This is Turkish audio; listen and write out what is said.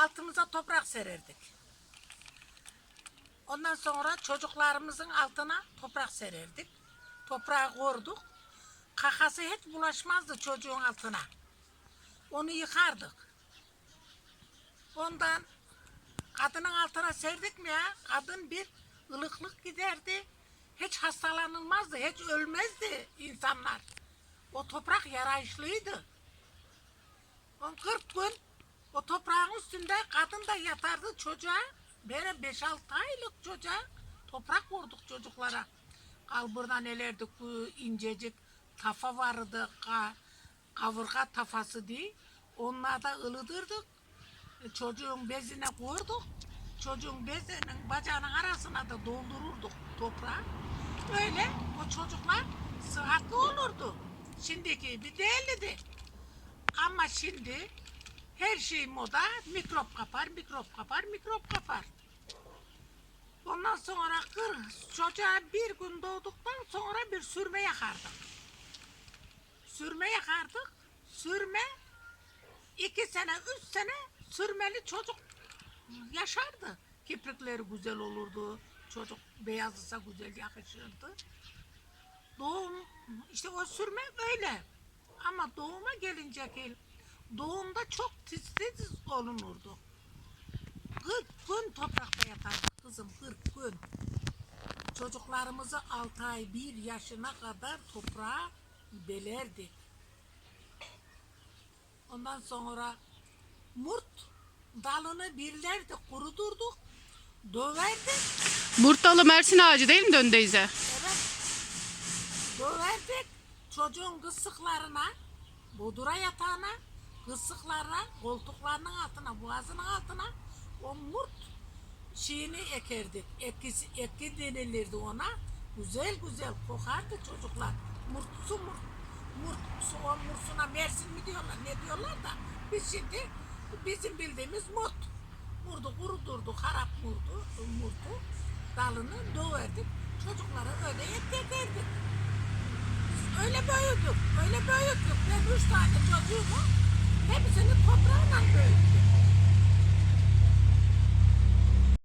altımıza toprak sererdik. Ondan sonra çocuklarımızın altına toprak sererdik. Toprağı korduk. Kakası hiç bulaşmazdı çocuğun altına. Onu yıkardık. Ondan kadının altına serdik mi ya? Kadın bir ılıklık giderdi. Hiç hastalanılmazdı, hiç ölmezdi insanlar. O toprak yarayışlıydı. O 40 gün o toprağın üstünde kadın da yatardı çocuğa. Böyle 5-6 aylık çocuğa toprak vurduk çocuklara. Kalburdan elerdik bu incecik tafa vardı. Ka, kavurga tafası diye. Onları da ılıdırdık. E, Çocuğun bezine koyduk. Çocuğun bezinin bacağının arasına da doldururduk toprağı. Böyle o çocuklar sıhhatli olurdu. Şimdiki gibi değildi. Ama şimdi her şey moda mikrop kapar, mikrop kapar, mikrop kapar. Ondan sonra kır, çocuğa bir gün doğduktan sonra bir sürme yakardık. Sürme yakardık. Sürme iki sene, üç sene sürmeli çocuk yaşardı. Kiprikleri güzel olurdu. Çocuk beyazlısa güzel yakışırdı. Doğum, işte o sürme böyle. Ama doğuma gelince ki doğumda çok tiz tiz olunurdu. 40 gün toprakta yatardık kızım 40 gün. Çocuklarımızı 6 ay 1 yaşına kadar toprağa belerdik. Ondan sonra murt dalını birlerdi kurudurduk. Döverdik. Murtalı Mersin ağacı değil mi Döndeyze? Evet. Döverdik çocuğun kısıklarına, bodura yatağına, kısıklarına, koltuklarının altına, boğazının altına o murt şeyini ekerdik. Ekisi, eki denilirdi ona. Güzel güzel kokardı çocuklar. Murtsu murt. Murtsu o mursuna mersin mi diyorlar ne diyorlar da biz şimdi bizim bildiğimiz murt. Murdu kurudurdu, harap murdu, murdu dalını döverdik. Çocuklara yedirdik. Biz öyle büyüdük, öyle büyüdük. Ben üç tane çocuğumu hepsini toprağla büyüttüm.